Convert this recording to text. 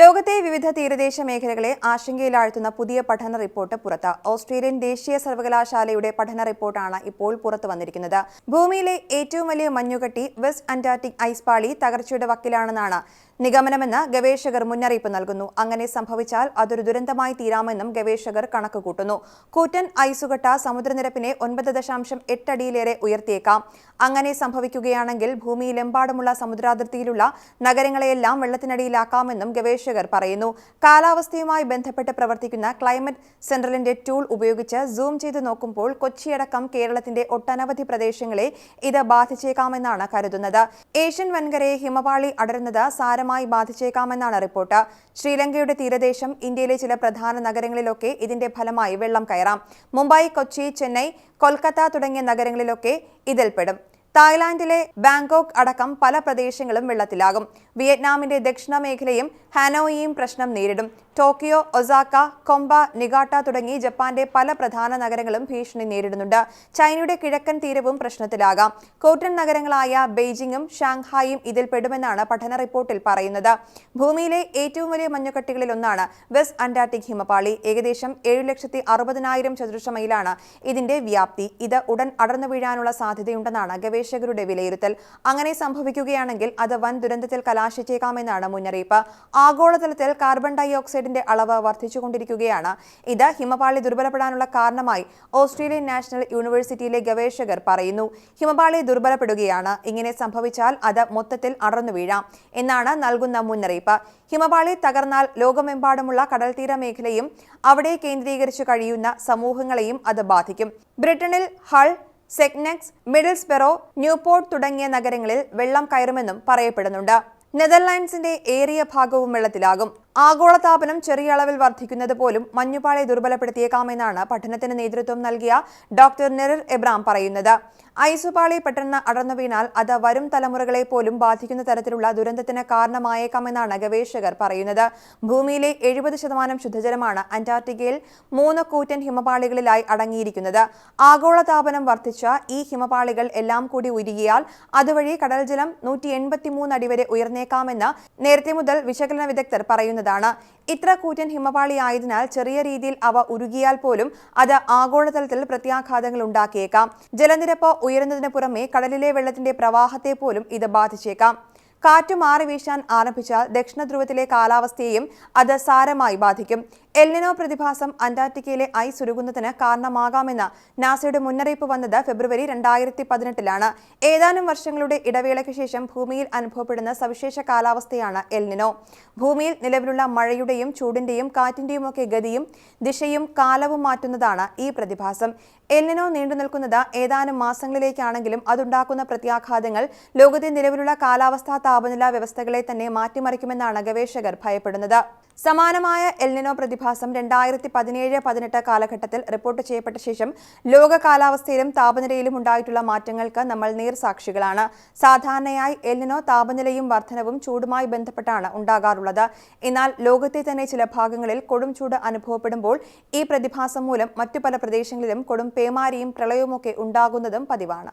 ലോകത്തെ വിവിധ തീരദേശ മേഖലകളെ ആശങ്കയിലാഴ്ത്തുന്ന പുതിയ പഠന റിപ്പോർട്ട് പുറത്ത്. ഓസ്ട്രേലിയൻ ദേശീയ സർവകലാശാലയുടെ പഠന റിപ്പോർട്ടാണ് ഇപ്പോൾ പുറത്തു വന്നിരിക്കുന്നത്. ഭൂമിയിലെ ഏറ്റവും വലിയ മഞ്ഞുകട്ടി വെസ്റ്റ് അന്റാർട്ടിക് ഐസ് പാളി തകർച്ചയുടെ വക്കിലാണെന്നാണ് നിഗമനമെന്ന് ഗവേഷകർ മുന്നറിയിപ്പ് നൽകുന്നു. അങ്ങനെ സംഭവിച്ചാൽ അതൊരു ദുരന്തമായി തീരാമെന്നും ഗവേഷകർ കണക്കുകൂട്ടുന്നു കൂറ്റൻ ഐസുകട്ട സമുദ്രനിരപ്പിനെ ഒൻപത് ദശാംശം എട്ടടിയിലേറെ ഉയർത്തിയേക്കാം. അങ്ങനെ സംഭവിക്കുകയാണെങ്കിൽ ഭൂമിയിലെമ്പാടുമുള്ള സമുദ്രാതിർത്തിയിലുള്ള നഗരങ്ങളെയെല്ലാം വെള്ളത്തിനടിയിലാക്കാമെന്നും ഗവേഷകർ പറയുന്നു കാലാവസ്ഥയുമായി ബന്ധപ്പെട്ട് പ്രവർത്തിക്കുന്ന ക്ലൈമറ്റ് സെൻട്രലിന്റെ ടൂൾ ഉപയോഗിച്ച് സൂം ചെയ്ത് നോക്കുമ്പോൾ കൊച്ചിയടക്കം കേരളത്തിന്റെ ഒട്ടനവധി പ്രദേശങ്ങളെ ഇത് ബാധിച്ചേക്കാമെന്നാണ് കരുതുന്നത്. ഏഷ്യൻ വൻകരയെ ഹിമപാളി അടരുന്നത് സാരമായി ബാധിച്ചേക്കാമെന്നാണ് റിപ്പോർട്ട്. ശ്രീലങ്കയുടെ തീരദേശം ഇന്ത്യയിലെ ചില പ്രധാന നഗരങ്ങളിലൊക്കെ ഇതിന്റെ ഫലമായി വെള്ളം കയറാം. മുംബൈ കൊച്ചി ചെന്നൈ കൊൽക്കത്ത തുടങ്ങിയ നഗരങ്ങളിലൊക്കെ ഇതിൽപ്പെടും. തായ്ലാന്റിലെ ബാങ്കോക്ക് അടക്കം പല പ്രദേശങ്ങളും വെള്ളത്തിലാകും. വിയറ്റ്നാമിന്റെ ദക്ഷിണ മേഖലയും ഹാനോയിയും പ്രശ്നം നേരിടും. ടോക്കിയോ ഒസാക്ക കൊമ്പ നിഗാട്ട തുടങ്ങി ജപ്പാന്റെ പല പ്രധാന നഗരങ്ങളും ഭീഷണി നേരിടുന്നുണ്ട്. ചൈനയുടെ കിഴക്കൻ തീരവും പ്രശ്നത്തിലാകാം. കോട്ടൺ നഗരങ്ങളായ ബെയ്ജിങ്ങും ഷാങ്ഹായും ഇതിൽ പെടുമെന്നാണ് പഠന റിപ്പോർട്ടിൽ പറയുന്നത്. ഭൂമിയിലെ ഏറ്റവും വലിയ മഞ്ഞുകട്ടികളിൽ ഒന്നാണ് വെസ്റ്റ് അന്റാർട്ടിക് ഹിമപാളി. ഏകദേശം ഏഴു ലക്ഷത്തി അറുപതിനായിരം ചതുരശ്ര മൈലാണ് ഇതിന്റെ വ്യാപ്തി. ഇത് ഉടൻ അടർന്നു വീഴാനുള്ള സാധ്യതയുണ്ടെന്നാണ് ഗവേഷകരുടെ വിലയിരുത്തൽ. അങ്ങനെ സംഭവിക്കുകയാണെങ്കിൽ അത് വൻ ദുരന്തത്തിൽ കലാശിച്ചേക്കാമെന്നാണ് മുന്നറിയിപ്പ്. ആഗോളതലത്തിൽ കാർബൺ ഡൈ ഓക്സൈഡിന്റെ അളവ് വർദ്ധിച്ചുകൊണ്ടിരിക്കുകയാണ്. ഇത് ഹിമപാളി ദുർബലപ്പെടാനുള്ള കാരണമായി ഓസ്ട്രേലിയൻ നാഷണൽ യൂണിവേഴ്സിറ്റിയിലെ ഗവേഷകർ പറയുന്നു. ഹിമപാളി ദുർബലപ്പെടുകയാണ്. ഇങ്ങനെ സംഭവിച്ചാൽ അത് മൊത്തത്തിൽ അടർന്നു വീഴാം എന്നാണ് നൽകുന്ന മുന്നറിയിപ്പ്. ഹിമപാളി തകർന്നാൽ ലോകമെമ്പാടുമുള്ള കടൽത്തീര മേഖലയും അവിടെ കേന്ദ്രീകരിച്ചു കഴിയുന്ന സമൂഹങ്ങളെയും അത് ബാധിക്കും. ബ്രിട്ടനിൽ ഹൾ സെക്നെക്സ് മിഡിൽസ്ബെറോ ന്യൂപോർട്ട് തുടങ്ങിയ നഗരങ്ങളിൽ വെള്ളം കയറുമെന്നും പറയപ്പെടുന്നുണ്ട്. നെതർലാൻഡ്സിന്റെ ഏറിയ ഭാഗവും വെള്ളത്തിലാകും. ആഗോളതാപനം ചെറിയ അളവിൽ വർദ്ധിക്കുന്നത് പോലും മഞ്ഞുപാളെ ദുർബലപ്പെടുത്തിയേക്കാമെന്നാണ് പഠനത്തിന് നേതൃത്വം നൽകിയ ഡോക്ടർ നെറിർ എബ്രാം പറയുന്നത്. ഐസുപാളി പെട്ടെന്ന് അടർന്നു വീണാൽ അത് വരും തലമുറകളെ പോലും ബാധിക്കുന്ന തരത്തിലുള്ള ദുരന്തത്തിന് കാരണമായേക്കാമെന്നാണ് ഗവേഷകർ പറയുന്നത്. ഭൂമിയിലെ എഴുപത് ശതമാനം ശുദ്ധജലമാണ് അന്റാർട്ടിക്കയിൽ മൂന്ന് കൂറ്റൻ ഹിമപാളികളിലായി അടങ്ങിയിരിക്കുന്നത്. ആഗോളതാപനം വർദ്ധിച്ച ഈ ഹിമപാളികൾ എല്ലാം കൂടി ഉരുകിയാൽ അതുവഴി കടൽജലം നൂറ്റി എൺപത്തിമൂന്ന് അടി വരെ ഉയർന്നേക്കാമെന്ന് നേരത്തെ മുതൽ വിശകലന വിദഗ്ധർ പറയുന്നതാണ് ഇത്ര കൂറ്റൻ ഹിമപാളി ആയതിനാൽ ചെറിയ രീതിയിൽ അവ ഉരുകിയാൽ പോലും അത് ആഗോളതലത്തിൽ പ്രത്യാഘാതങ്ങൾ ഉണ്ടാക്കിയേക്കാം. ജലനിരപ്പ് ഉയരുന്നതിന് പുറമെ കടലിലെ വെള്ളത്തിന്റെ പ്രവാഹത്തെ പോലും ഇത് ബാധിച്ചേക്കാം. കാറ്റ് മാറി വീശാൻ ആരംഭിച്ചാൽ ദക്ഷിണ ധ്രുവത്തിലെ കാലാവസ്ഥയെയും അത് സാരമായി ബാധിക്കും. എൽനിനോ പ്രതിഭാസം അന്റാർട്ടിക്കയിലെ ഐസ് ഉരുകുന്നതിന് കാരണമാകാമെന്ന് നാസയുടെ മുന്നറിയിപ്പ് വന്നത് ഫെബ്രുവരി രണ്ടായിരത്തി പതിനെട്ടിലാണ് ഏതാനും വർഷങ്ങളുടെ ഇടവേളയ്ക്ക് ശേഷം ഭൂമിയിൽ അനുഭവപ്പെടുന്ന സവിശേഷ കാലാവസ്ഥയാണ് എൽനിനോ ഭൂമിയിൽ നിലവിലുള്ള മഴയുടെയും ചൂടിന്റെയും കാറ്റിന്റെയും ഒക്കെ ഗതിയും ദിശയും കാലവും മാറ്റുന്നതാണ് ഈ പ്രതിഭാസം. എൽനിനോ നീണ്ടു നിൽക്കുന്നത് ഏതാനും മാസങ്ങളിലേക്കാണെങ്കിലും അതുണ്ടാക്കുന്ന പ്രത്യാഘാതങ്ങൾ ലോകത്തെ നിലവിലുള്ള കാലാവസ്ഥാ താപനില വ്യവസ്ഥകളെ തന്നെ മാറ്റിമറിക്കുമെന്നാണ് ഗവേഷകർ ഭയപ്പെടുന്നത്. സമാനമായ എൽനിനോ പ്രതിഭാസം രണ്ടായിരത്തി പതിനേഴ് പതിനെട്ട് കാലഘട്ടത്തിൽ റിപ്പോർട്ട് ചെയ്യപ്പെട്ട ശേഷം ലോക കാലാവസ്ഥയിലും താപനിലയിലും ഉണ്ടായിട്ടുള്ള മാറ്റങ്ങൾക്ക് നമ്മൾ നേർസാക്ഷികളാണ്. സാധാരണയായി എൽനിനോ താപനിലയും വർധനവും ചൂടുമായി ബന്ധപ്പെട്ടാണ് ഉണ്ടാകാറുള്ളത്. എന്നാൽ ലോകത്തെ തന്നെ ചില ഭാഗങ്ങളിൽ കൊടും ചൂട് അനുഭവപ്പെടുമ്പോൾ ഈ പ്രതിഭാസം മൂലം മറ്റു പല പ്രദേശങ്ങളിലും കൊടും പേമാരിയും പ്രളയവുമൊക്കെ ഉണ്ടാകുന്നതും പതിവാണ്.